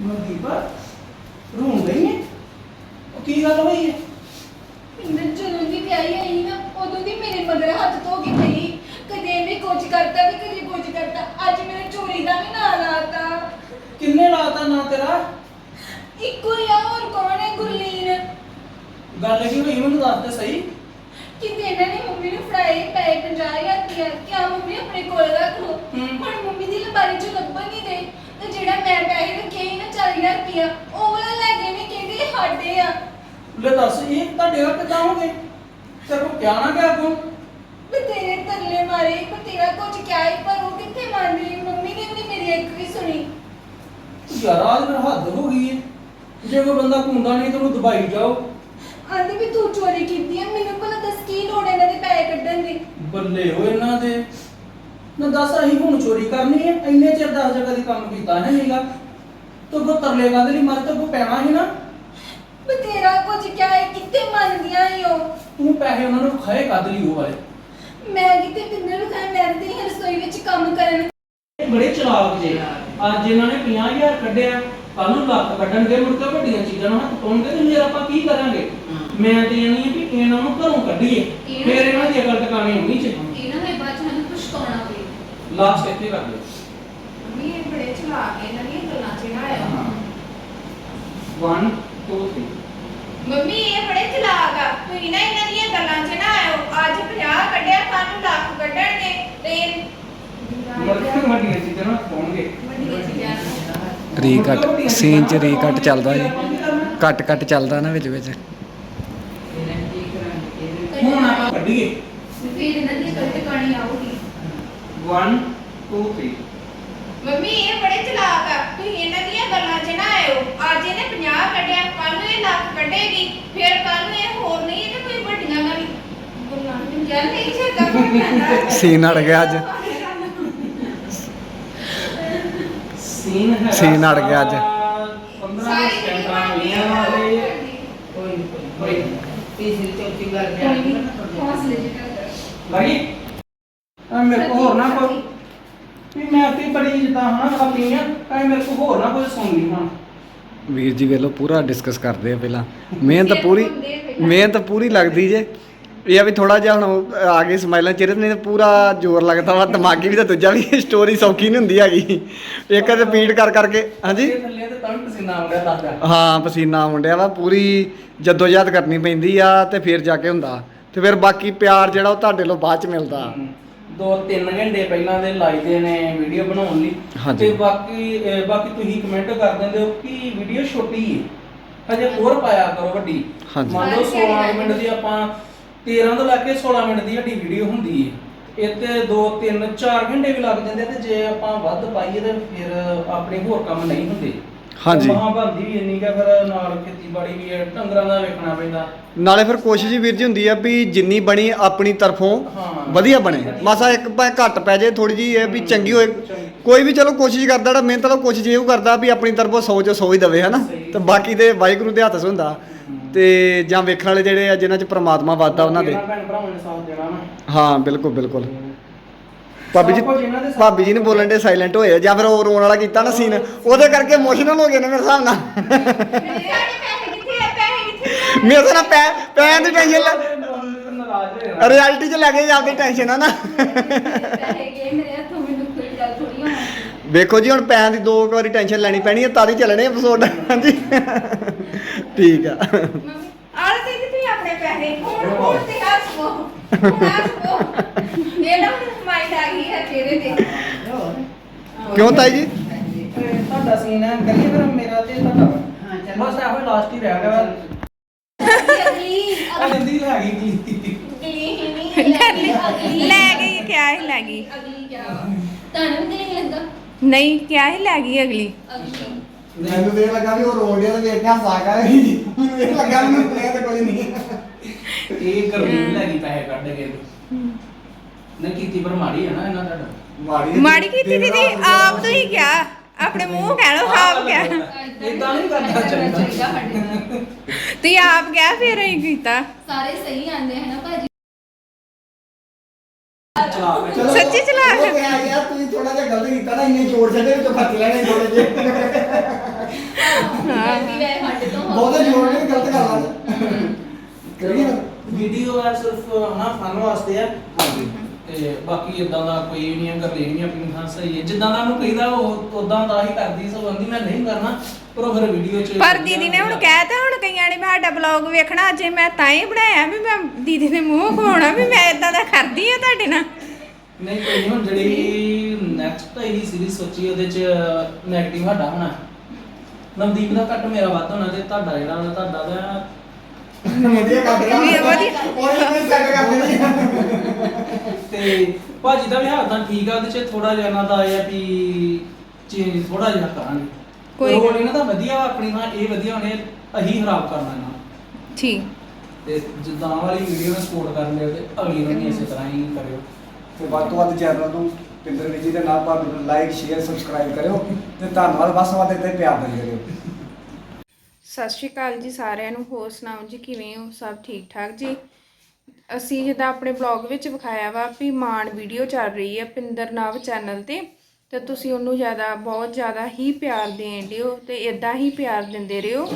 Mandeep room ਗਈ ਹੈ ਉਹ ਕੀ ਗੱਲ ਹੋਈ ਹੈ ਪਿੰਦਰ ਜਦੋਂ ਦੀ ਵਿਆਹੀ ਆਈ ਨਾ ਉਦੋਂ ਦੀ ਮੇਰੇ ਮਗਰ ਹੱਥ ਧੋ ਕੇ ਗਈ। ਕਦੇ ਵੀ ਕੁਝ ਕਰਤਾ ਤੇ ਕਦੇ ਕੁਝ ਕਰਤਾ। ਅੱਜ ਮੇਰੇ ਚੋਰੀ ਦਾ ਵੀ ਨਾਂ ਲਾਤਾ। ਕਿੰਨੇ ਲਾਤਾ ਨਾ ਤੇਰਾ? ਇੱਕੋ ਹੀ ਆ ਹੋਰ ਕੌਣ ਹੈ ਗੁਰਲੀਨ? ਗੱਲ ਕੀ ਹੋਈ? ਮੈਨੂੰ ਦੱਸ ਤੇ ਸਹੀ। ਕਿਤੇ ਇਹਨਾਂ ਨੇ ਮੰਮੀ ਨੂੰ ਫੜਾਏ ਪਏ 50000 ਰੁਪਇਆ। ਕਿਆ ਮੰਮੀ ਆਪਣੇ ਕੋਲ ਰੱਖ ਲੋ ਹੂੰ। ਹੁਣ ਮੰਮੀ ਦੀ ਲਬਾਰੀ ਚ ਲੱਭਣ ਨਹੀਂ ਦੇ ਤੇ ਜਿਹੜਾ ਮੈਂ ਪੈਸੇ ਰੱਖੇ ਸੀ ਨਾ 40000 ਰੁਪਇਆ ਉਹ ਵਾਲਾ ਲੈ ਗਏ ਨੇ ਕਹਿੰਦੇ ਇਹ ਸਾਡੇ ਆ ਲੈ ਦੱਸ ਇਹ ਤੁਹਾਡੇ ਹੱਥ ਕਿੱਦਾਂ ਹੋ ਗਏ? ਤੇ ਕੋ ਕਿਆ ਨਾ ਕਿਆ ਕੋ ਬਤੇਰੇ ਤਰਲੇ ਮਾਰੇ ਬਤੇਰਾ ਕੁਝ ਕਿਹਾ ਹੀ ਪਰ ਉਹ ਕਿੱਥੇ ਮੰਨ ਰਹੀ? ਮੰਮੀ ਨੇ ਵੀ ਮੇਰੀ ਇੱਕ ਵੀ ਸੁਣੀ। ਯਾਰ ਆਜ ਮੇਰਾ ਹੱਦ ਹੋ ਗਈ ਹੈ ਜੇ ਕੋਈ ਬੰਦਾ ਘੁੰਦਾ ਨਹੀਂ ਤਾਂ ਉਹਨੂੰ ਦਬਾਈ ਜਾਓ। ਆਂਦੀ ਵੀ ਤੂੰ ਚੋਰੀ ਕੀਤੀ ਹੈ ਮੈਨੂੰ ਭਲਾ ਦੱਸ ਕੀ ਲੋੜ ਹੈ ਇਹਨਾਂ ਦੇ ਪੈਸੇ ਕੱਢਣ ਦੀ? ਬੱਲੇ ਹੋ ਇਹਨਾਂ ਦੇ। ਨਾ ਦੱਸ ਅਸੀਂ ਹੁਣ ਚੋਰੀ ਕਰਨੀ ਹੈ ਇੰਨੇ ਚਿਰ ਦਸ ਜਗ੍ਹਾ ਦੀ ਕੰਮ ਕੀਤਾ ਹੈ ਨਹੀਂਗਾ ਤੂੰ ਕੋ ਤਰਲੇ ਕਾਹਦੇ ਲਈ ਮਰ ਤੇ ਕੋ ਪੈਣਾ ਸੀ ਨਾ। ਬਤੇਰਾ ਕੁਝ ਕਿਹਾ ਹੈ ਕਿੱਥੇ ਮੰਨਦੀਆਂ ਹੀ ਉਹ ਤੂੰ ਪੈਸੇ ਉਹਨਾਂ ਨੂੰ ਖਾਏ ਕਾਹਦੇ ਲਈ ਉਹ ਵਾਲੇ। ਮੈਂ ਕਿਤੇ ਪਿੰਦਰ ਨੂੰ ਖਾਂ ਮੈਂ ਤੇ ਹੀ ਰਸੋਈ ਵਿੱਚ ਕੰਮ ਕਰਨ ਇਹ ਬੜੇ ਚਲਾਕ ਜੇ। ਅੱਜ ਇਹਨਾਂ ਨੇ 50000 ਕੱਢਿਆ ਕੱਲ ਨੂੰ ਲੱਖ ਕੱਢਣਗੇ ਮੁੜ ਕੇ ਵੱਡੀਆਂ ਚੀਜ਼ਾਂ ਨੂੰ ਹੱਥ ਪਾਉਣਗੇ ਤੇ ਫਿਰ ਆਪਾਂ ਕੀ ਕਰਾਂਗੇ? ਮੈਂ ਤੇ ਇਹ ਨਹੀਂ ਵੀ ਇਹਨਾਂ ਨੂੰ ਘਰੋਂ ਕੱਢੀਏ। ਫਿਰ ਇਹਨਾਂ ਦੀ ਅਕਲ ਟਿਕਾਣੇ ਹੋਣੀ ਚਾਹੀਦੀ ਇਹਨਾਂ ਦੇ ਬਾਅਦ ਚ ਮੈਨੂੰ ਪਛਤਾਉਣਾ ਪਏ ਲਾਸਟ ਇੱਥੇ ਕਰ ਲਿਓ। ਮੰਮੀ ਇਹ ਬੜੇ ਚਲਾ ਕੇ ਇਹਨਾਂ ਦੀਆਂ ਗੱਲਾਂ ਚ ਨਾ ਆਇਆ। 1 2 3 ਮੰਮੀ ਇਹ ਬੜੇ ਚਲਾਕ ਆ। ਤੁਸੀਂ ਨਾ ਇਹਨਾਂ ਦੀਆਂ ਗੱਲਾਂ 'ਚ ਨਾ ਆਇਓ। ਅੱਜ 50 ਕੱਢਿਆ ਕੱਲ ਨੂੰ ਲੱਖ ਕੱਢਣਗੇ। ਤੇ ਮਰਦ ਵੱਡੀਆਂ ਚੀਜ਼ਾਂ ਨੂੰ ਹੱਥ ਪਾਉਣਗੇ। ਵੱਡੀਆਂ ਚੀਜ਼ਾਂ ਨੂੰ ਰੀਕਟ ਸੀਨ ਚ ਰੀਕਟ ਚੱਲਦਾ ਜੀ ਕੱਟ ਕੱਟ ਚੱਲਦਾ ਨਾ ਵਿੱਚ ਵਿੱਚ। ਹੁਣ ਆਪਾਂ ਕੱਢੀਏ। ਫਿਰ ਇਹਨਾਂ ਦੀ ਗਲਤ ਕਹਾਣੀ ਆਊਗੀ। 1 2 3 ਮੰਮੀ ਇਹ ਬੜੇ ਚਲਾਕ ਆ। ਤੁਸੀਂ ਇਹਨਾਂ ਦੀਆਂ ਗੱਲਾਂ 'ਚ ਨਾ ਆਇਓ। ਅੱਜ ਇਹਨੇ 50 ਕੱਢਿਆ ਕੱਲ ਨੂੰ ਇਹ ਲੱਖ ਕੱਢੇਗੀ ਫਿਰ ਕੱਲ ਨੂੰ ਇਹ ਹੋਰ ਨਹੀਂ ਇਹਨੇ ਕੋਈ ਵੱਡੀਆਂ ਗੱਲ ਗੱਲਾਂ ਨਹੀਂ ਚੱਲ ਨਹੀਂ ਛੇਤਾ ਕਰਨਾ ਸੀਨ ਅੜ ਗਿਆ ਅੱਜ। ਸੀਨ ਹੈ ਸੀਨ ਅੜ ਗਿਆ ਅੱਜ। 15 ਸਾਰੀ ਸਕਿੰਟਾਂ ਹੋਈਆਂ ਵਾਲੇ। ਕੋਈ ਨੀ, ਕੋਈ। ਤੀਸਰੀ ਚੌਥੀ ਗੱਲ ਜਾਣੀ ਨਹੀਂ ਨਾ ਹੌਸਲੇ ਜਿਹਾ ਲਗੀ ਆ ਮੇਰੇ ਕੋ ਹੋਰ ਨਾ ਕੋਈ। ਮੈਂ ਆਪਣੀ ਬੜੀ ਜਿੱਦਾਂ ਹਾਂ ਆਪਣੀਆਂ ਆ ਮੇਰੇ ਕੋ ਹੋਰ ਨਾ ਕੋਈ ਸੁਣ ਲਈ ਹੁਣ ਵੀਰ ਜੀ ਵੇਲੋ ਪੂਰਾ ਡਿਸਕਸ ਕਰਦੇ ਆ ਪਹਿਲਾਂ। ਮਿਹਨਤ ਪੂਰੀ ਮਿਹਨਤ ਪੂਰੀ ਲੱਗਦੀ ਜੇ। ਇਹ ਆ ਵੀ ਥੋੜਾ ਜਿਹਾ ਹੁਣ ਆ ਗਈ ਸਮਾਈਲਾਂ ਚਿਹਰੇ ਤੇ ਨਹੀਂ ਤਾਂ ਪੂਰਾ ਜ਼ੋਰ ਲੱਗਦਾ ਵਾ ਦਿਮਾਗੀ ਵੀ ਤਾਂ ਦੂਜਾ ਵੀ ਸਟੋਰੀ ਸੌਖੀ ਨਹੀਂ ਹੁੰਦੀ ਹੈਗੀ। ਇੱਕ ਰਿਪੀਟ ਕਰ ਕਰਕੇ ਹਾਂਜੀ? ਇਹ ਥੱਲੇ ਤੇ ਤਾਂ ਵੀ ਪਸੀਨਾ ਆਉਂਦਾ ਦੱਸਦਾ ਹਾਂ ਪਸੀਨਾ ਮੁੰਡਿਆ ਵਾ ਪੂਰੀ ਜਦੋਜਹਦ ਕਰਨੀ ਪੈਂਦੀ ਆ ਤੇ ਫਿਰ ਜਾ ਕੇ ਹੁੰਦਾ। ਤੇ ਫਿਰ ਬਾਕੀ ਪਿਆਰ ਜਿਹੜਾ ਉਹ ਤੁਹਾਡੇ ਲੋ ਬਾਅਦ ਚ ਮਿਲਦਾ। ਦੋ ਤਿੰਨ ਘੰਟੇ ਪਹਿਲਾਂ ਦੇ ਲਾਈਦੇ ਨੇ ਵੀਡੀਓ ਬਣਾਉਣ ਲਈ। ਤੇ ਬਾਕੀ ਅਹ, ਬਾਕੀ ਤੁਸੀਂ ਕਮੈਂਟ ਕਰ ਦਿੰਦੇ ਹੋ ਕਿ ਵੀਡੀਓ ਛੋਟੀ ਹੈ ਹਜੇ ਹੋਰ ਪਾਇਆ ਕਰੋ ਵੱਡੀ। ਹਾਂਜੀ। ਮੰਨ ਲਓ 16 ਮਿੰਟ ਦੀ ਆਪਾਂ 13 ਤੋਂ ਲੈ ਕੇ 16 ਮਿੰਟ ਦੀ ਸਾਡੀ ਵੀਡੀਓ ਹੁੰਦੀ ਹੈ ਇਹ ਤੇ 2 3 4 ਘੰਟੇ ਵੀ ਲੱਗ ਜਾਂਦੇ ਤੇ ਜੇ ਆਪਾਂ ਵੱਧ ਪਾਈਏ ਤੇ ਫਿਰ ਆਪਣੇ ਹੋਰ ਕੰਮ ਨਹੀਂ ਹੁੰਦੇ। ਹਾਂਜੀ। ਮਹਾਂ ਬੰਦੀ ਵੀ ਇੰਨੀ ਕਾ ਫਿਰ ਨਾਲ ਖੇਤੀਬਾੜੀ ਵੀ ਹੈ ਡੰਗਰਾਂ ਦਾ ਵੇਖਣਾ ਪੈਂਦਾ। ਨਾਲੇ ਫਿਰ ਕੋਸ਼ਿਸ਼ ਹੀ ਵੀਰ ਜੀ ਹੁੰਦੀ ਆ ਵੀ ਜਿੰਨੀ ਬਣੀ ਆਪਣੀ ਤਰਫੋਂ ਹਾਂ। ਵਧੀਆ ਬਣੇ। ਮਾਸਾ ਇੱਕ ਪਾ ਘੱਟ ਪੈ ਜੇ ਥੋੜੀ ਜੀ ਇਹ ਵੀ ਚੰਗੀ ਹੋਏ। ਕੋਈ ਵੀ ਚਲੋ ਕੋਸ਼ਿਸ਼ ਕਰਦਾ ਜਿਹੜਾ ਮਿਹਨਤ ਵਾਲਾ ਕੋਸ਼ਿਸ਼ ਇਹ ਕਰਦਾ ਵੀ ਆਪਣੀ ਤਰਫੋਂ 100 ਚੋਂ 100 ਹੀ ਦਵੇ ਹਨਾ। ਤੇ ਬਾਕੀ ਤੇ ਵਾਹਿਗੁਰੂ ਦੇ ਹੱਥ 'ਚ ਹੁੰਦਾ ਤੇ ਜਾਂ ਵੇਖਣ ਵਾਲੇ ਜਿਹੜੇ ਆ ਜਿਨ੍ਹਾਂ 'ਚ ਪ੍ਰਮਾਤਮਾ ਵਾਦਾ ਉਹਨਾਂ ਦੇ। ਇਹਨਾਂ ਭੈਣ ਭਰਾਵਾਂ ਨੇ ਸਾਥ ਦੇਣਾ ਨਾ। ਹਾਂ ਬਿਲਕੁਲ ਬਿਲਕੁਲ। ਭਾਬੀ ਜੀ ਭਾਬੀ ਜੀ ਨੇ ਬੋਲਣ ਦੇ ਸਾਇਲੈਂਟ ਹੋਏ ਆ ਜਾਂ ਫਿਰ ਉਹ ਰੋਣ ਵਾਲਾ ਕੀਤਾ ਨਾ ਸੀਨ ਉਹਦੇ ਕਰਕੇ ਇਮੋਸ਼ਨਲ ਹੋ ਗਏ ਨੇ ਮੇਰੇ ਹਿਸਾਬ ਨਾਲ। ਮੇਰੇ ਨਾਲ ਪੈ ਪੈਣ ਦੀ ਟੈਨਸ਼ਨ। ਰਿਐਲਿਟੀ 'ਚ ਲੱਗੇ ਜਾਂਦੀ ਟੈਨਸ਼ਨ ਆ ਨਾ। ਪੈਸੇ ਗਏ ਮੇਰੇ ਹੱਥੋਂ ਮੈਨੂੰ ਕੋਈ ਗੱਲ ਥੋੜੀ ਹੋਣੀ ਵੇਖੋ ਜੀ ਹੁਣ ਪੈਣ ਦੀ ਦੋ ਵਾਰੀ ਟੈਨਸ਼ਨ ਲੈਣੀ ਪੈਣੀ ਹੈ ਤਾਂ ਹੀ ਚੱਲਣੇ ਐਪੀਸੋਡ ਹਾਂਜੀ। ਠੀਕ ਆ। ਮੰਮੀ ਆਲੇ ਤੇ ਕਿੱਥੇ ਆਪਣੇ ਪੈਸੇ ਹੁਣ ਹੁਣ ਤੇ ਇਹ ਨਾ ਮਾਈਂਡ ਆ ਗਈ ਹੈ ਚਿਹਰੇ ਤੇ ਹੋਰ। ਕਿਉਂ ਤਾਈ ਜੀ? ਤੇ ਤੁਹਾਡਾ ਸੀਨ ਹੈ ਕਰੀਏ ਫਿਰ ਮੇਰਾ ਤੇ ਤੁਹਾਡਾ ਹਾਂ, ਚੱਲ। ਬਸ ਇਹੋ ਲਾਸਟ ਹੀ ਰਹਿ ਗਿਆ ਅਗਲੀ ਆ ਜਿੰਦਗੀ ਲੈ ਗਈ ਜੀ ਅਗਲੀ ਅਗਲੀ ਲੈ ਗਈ ਕਿਆ ਹੀ ਲੈ ਗਈ। ਅਗਲੀ ਕਿਆ? ਤੁਹਾਨੂੰ ਵੀ ਨਹੀਂ ਲੱਗਾ ਨਹੀਂ ਕਿਆ ਹੀ ਲੈ ਗਈ ਅਗਲੀ। ਅਗਲੀ। ਮੈਨੂੰ ਦੇਖ ਲੱਗਾ ਵੀ ਉਹ ਰੋਣ ਡਿਆ ਤੇ ਵੇਖ ਕੇ ਹੱਸਾ ਕਰ ਰਹੀ ਮੈਨੂੰ ਇਹ ਲੱਗਾ ਮੈਨੂੰ ਇਹ ਤਾਂ ਕੋਈ ਨਹੀਂ। ਇਹ ਗਰਮੀ ਲੈ ਗਈ ਪੈਸੇ ਕੱਢ ਕੇ। ਨਾ ਕੀਤੀ ਪਰ ਮਾੜੀ ਹੈ ਨਾ ਇਹਨਾਂ ਤੁਹਾਡਾ ਮਾੜੀ ਮਾੜੀ ਕੀਤੀ ਦੀਦੀ ਆਪ ਤੁਸੀਂ ਕਿਆ ਆਪਣੇ ਮੂੰਹ ਕਹਿ ਲਓ ਆਪ ਕਿਆ ਇਦਾਂ ਨਹੀਂ ਕਰਨਾ ਚਾਹੀਦਾ। ਸਾਡੇ ਨਾਲ। ਤੁਸੀਂ ਆਪ ਕਿਆ ਫਿਰ ਅਸੀਂ ਕੀਤਾ। ਸਾਰੇ ਸਹੀ ਆਂਦੇ ਹਨ ਭਾਜੀ? ਚਲਾ ਸੱਚੀ ਚਲਾ ਕੇ? ਉਹ ਕਿਹਾ ਯਾਰ ਤੁਸੀਂ ਥੋੜਾ ਜਿਹਾ ਗਲਤ ਕੀਤਾ ਨਾ ਇੰਨੇ ਚੋੜ ਛੱਡੇ ਵਿੱਚੋਂ ਖਰਚ ਲੈਣੇ ਥੋੜੇ ਜਿਹੇ। ਬਹੁਤੇ ਜੋੜ ਨਹੀਂ ਗਲਤ ਗੱਲ ਆ। ਕਰੀਏ ਵੀਡੀਓ ਆ ਸਿਰਫ ਹਨਾ ਫਨ ਵਾਸਤੇ ਆ। ਹਾਂਜੀ। ਤੇ ਬਾਕੀ ਇਦਾਂ ਦਾ ਕੋਈ ਵੀ ਨਹੀਂ ਹੈ ਕਰ ਨਹੀਂ ਆਪਣੀ ਥਾਂ ਸਹੀ ਹੈ। ਜਿੱਦਾਂ ਦਾ ਉਹਨੂੰ ਕਹੀਦਾ ਉਹ ਉਦਾਂ ਦਾ ਹੀ ਕਰਦੀ ਸਬੰਧੀ ਮੈਂ ਨਹੀਂ ਕਰਨਾ। ਪਰ ਉਹ ਫਿਰ ਵੀਡੀਓ 'ਚ ਪਰ ਦੀਦੀ ਨੇ ਹੁਣ ਕਹਿਤਾ ਹੁਣ ਕਈਆਂ ਨੇ ਸਾਡਾ ਬਲੌਗ ਵੇਖਣਾ ਅੱਜ ਮੈਂ ਤਾਂ ਹੀ ਬਣਾਇਆ ਵੀ ਮੈਂ ਦੀਦੀ ਦੇ ਮੂੰਹ ਖਵਾਉਣਾ ਵੀ ਮੈਂ ਇਦਾਂ ਦਾ ਕਰਦੀ ਆ ਤੁਹਾਡੇ ਨਾਲ। ਨਹੀਂ ਕੋਈ ਨਹੀਂ ਹੁਣ ਜਿਹੜੀ ਨੈਕਸਟ ਇਹੀ ਸੀਰੀਜ਼ ਸੋਚੀ ਉਹਦੇ 'ਚ ਨੈਗੇਟਿਵ ਸਾਡਾ ਹੋਣਾ। ਨਵਦੀਪ ਦਾ ਕੱਟ ਮੇਰਾ ਵੱਧ ਹੋਣਾ ਤੇ ਤੁਹਾਡਾ ਜਿਹੜਾ ਤੁਹਾਡਾ ਦਾ ਵਧੀਆ ਕਰ ਰਿਹਾ ਵੀ ਵਧੀਆ। ਉਹ ਨਹੀਂ ਸੈੱਟ ਕਰਦੇ ਨਹੀਂ ਤੇ ਭਾਜੀ ਦਾ ਵੀ ਹਾਲ ਤਾਂ ਠੀਕ ਆ ਉਹਦੇ 'ਚ ਥੋੜਾ ਜਿਹਾ ਇਹਨਾਂ ਦਾ ਇਹ ਆ ਵੀ ਚੇਂਜ ਥੋੜਾ ਜਿਹਾ ਕਰਾਂਗੇ ਕੋਈ ਰੋਲ ਗੱਲ ਇਹਨਾਂ ਦਾ ਵਧੀਆ ਵਾ ਆਪਣੀ ਨਾਲ ਇਹ ਵਧੀਆ ਹੋਣੇ ਅਹੀਂ ਖਰਾਬ ਕਰਨਾ ਇਹਨਾਂ ਠੀਕ ਤੇ ਜਿੱਦਾਂ ਆਹ ਵਾਲੀ ਵੀਡੀਓ ਨੂੰ ਸਪੋਰਟ ਕਰਨ ਲਿਓ ਤੇ ਅਗਲੀ ਨੂੰ ਵੀ ਇਸੇ ਤਰ੍ਹਾਂ ਹੀ ਕਰਿਓ ਤੇ ਵੱਧ ਤੋਂ ਵੱਧ ਚੈਨਲ ਨੂੰ ਪਿੰਦਰ ਵਿਜੀ ਦੇ ਨਾਲ ਭਾਬੀ ਨੂੰ ਲਾਈਕ ਸ਼ੇਅਰ ਸਬਸਕ੍ਰਾਈਬ ਕਰਿਓ ਤੇ ਧੰਨਵਾਦ ਬਸ ਵੱਧ ਇੱਥੇ ਪਿਆਰ ਦਿੰਦੇ ਕਰਿਓ ਸਤਿ ਸ਼੍ਰੀ ਅਕਾਲ ਜੀ ਸਾਰਿਆਂ ਨੂੰ, ਹੋਰ ਸੁਣਾਓ ਜੀ, ਕਿਵੇਂ ਹੋ? ਸਭ ਠੀਕ ਠਾਕ ਜੀ? ਅਸੀਂ ਜਿੱਦਾਂ ਆਪਣੇ ਬਲੌਗ ਵਿੱਚ ਵਿਖਾਇਆ ਵਾ ਵੀ ਮਾਨ ਵੀਡੀਓ ਚੱਲ ਰਹੀ ਹੈ ਪਿੰਦਰ ਨਵ ਚੈਨਲ ਤੇ ਤੇ ਤੁਸੀਂ ਉਹਨੂੰ ਜ਼ਿਆਦਾ, ਬਹੁਤ ਜ਼ਿਆਦਾ ਹੀ ਪਿਆਰ ਦੇਣ ਦਿਓ ਤੇ ਇਦਾਂ ਹੀ ਪਿਆਰ ਦਿੰਦੇ ਰਹੋ।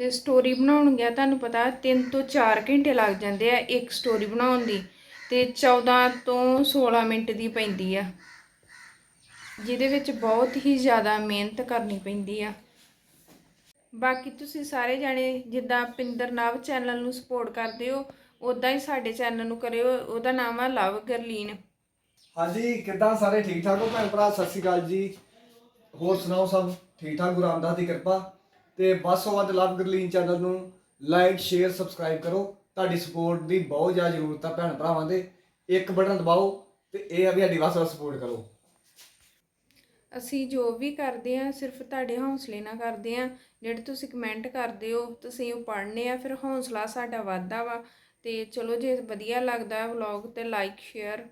ਤੇ ਸਟੋਰੀ ਬਣਾਉਣ ਗਿਆ, ਤੁਹਾਨੂੰ ਪਤਾ 3 ਤੋਂ 4 ਘੰਟੇ ਲੱਗ ਜਾਂਦੇ ਆ ਇੱਕ ਸਟੋਰੀ ਬਣਾਉਣ ਦੀ, ਤੇ 14 ਤੋਂ 16 ਮਿੰਟ ਦੀ ਪੈਂਦੀ ਆ, ਜਿਹਦੇ ਵਿੱਚ ਬਹੁਤ ਹੀ ਜ਼ਿਆਦਾ ਮਿਹਨਤ ਕਰਨੀ ਪੈਂਦੀ ਆ। ਬਾਕੀ ਤੁਸੀਂ ਸਾਰੇ ਜਾਣੇ ਜਿੱਦਾਂ ਪਿੰਦਰ ਨਵ ਚੈਨਲ ਨੂੰ ਸਪੋਰਟ ਕਰਦੇ ਹੋ ਉਦਾਂ ਹੀ ਸਾਡੇ ਚੈਨਲ ਨੂੰ ਕਰਿਓ, ਉਹਦਾ ਨਾਮ ਆ ਲਵ ਗਰਲੀਨ। ਹਾਂਜੀ, ਕਿੱਦਾਂ ਸਾਰੇ ਠੀਕ ਠਾਕ ਹੋ ਭੈਣ ਭਰਾ? ਸਤਿ ਸ਼੍ਰੀ ਅਕਾਲ ਜੀ। ਹੋਰ ਸੁਣਾਓ ਸਭ? ਠੀਕ ਠਾਕ? ਗੁਰੂ ਰਾਮਦਾਸ ਦੀ ਕਿਰਪਾ। ਤੇ ਬਸ ਤੋਂ ਵੱਧ ਲਵ ਗਰਲੀਨ ਚੈਨਲ ਨੂੰ ਲਾਈਕ ਸ਼ੇਅਰ ਸਬਸਕ੍ਰਾਈਬ ਕਰੋ। ਤੁਹਾਡੀ ਸਪੋਰਟ ਦੀ ਬਹੁਤ ਜ਼ਿਆਦਾ ਜ਼ਰੂਰਤ ਆ ਭੈਣ ਭਰਾਵਾਂ ਦੇ। ਇੱਕ ਬਟਨ ਦਬਾਓ ਤੇ ਇਹ ਆ ਵੀ ਸਾਡੀ ਬਸ ਸਪੋਰਟ ਕਰੋ। ਅਸੀਂ ਜੋ ਵੀ ਕਰਦੇ ਆ ਸਿਰਫ ਤੁਹਾਡੇ ਹੌਸਲੇ ਨਾਲ ਕਰਦੇ ਆ ਜਿਹੜੇ ਤੁਸੀਂ ਕਮੈਂਟ ਕਰਦੇ ਹੋ, ਤੁਸੀਂ ਉਹ ਪੜ੍ਹਨੇ ਆ, ਫਿਰ ਹੌਸਲਾ ਸਾਡਾ ਵੱਧਦਾ ਵਾ। ਤੇ ਚਲੋ ਜੇ ਵਧੀਆ ਲੱਗਦਾ ਵਲੌਗ ਤੇ ਲਾਈਕ ਸ਼ੇਅਰ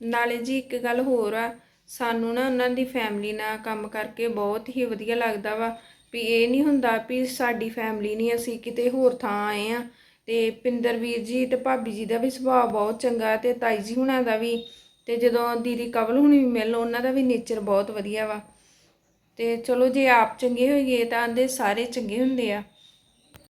ਨਾਲੇ ਜੀ ਇੱਕ ਗੱਲ ਹੋਰ ਆ, ਸਾਨੂੰ ਨਾ ਉਹਨਾਂ ਦੀ ਫੈਮਿਲੀ ਨਾਲ ਕੰਮ ਕਰਕੇ ਬਹੁਤ ਹੀ ਵਧੀਆ ਲੱਗਦਾ ਵਾ। ਵੀ ਇਹ ਨਹੀਂ ਹੁੰਦਾ ਵੀ ਸਾਡੀ ਫੈਮਿਲੀ ਨਹੀਂ ਅਸੀਂ ਕਿਤੇ ਹੋਰ ਥਾਂ ਆਏ ਆ ਤੇ ਪਿੰਦਰ ਵੀਰ ਜੀ ਤੇ ਭਾਬੀ ਜੀ ਦਾ ਵੀ ਸੁਭਾਅ ਬਹੁਤ ਚੰਗਾ ਤੇ ਤਾਈ ਜੀ ਹੁਣਾਂ ਦਾ ਵੀ ਤੇ ਜਦੋਂ ਦੀਦੀ ਕਵਲ ਹੁਣੀ ਵੀ ਮਿਲ ਉਹਨਾਂ ਦਾ ਵੀ ਨੇਚਰ ਬਹੁਤ ਵਧੀਆ ਵਾ। ਤੇ ਚਲੋ ਜੇ ਆਪ ਚੰਗੇ ਹੋਈਏ ਤਾਂ ਆਂਦੇ ਸਾਰੇ ਚੰਗੇ ਹੁੰਦੇ ਆ।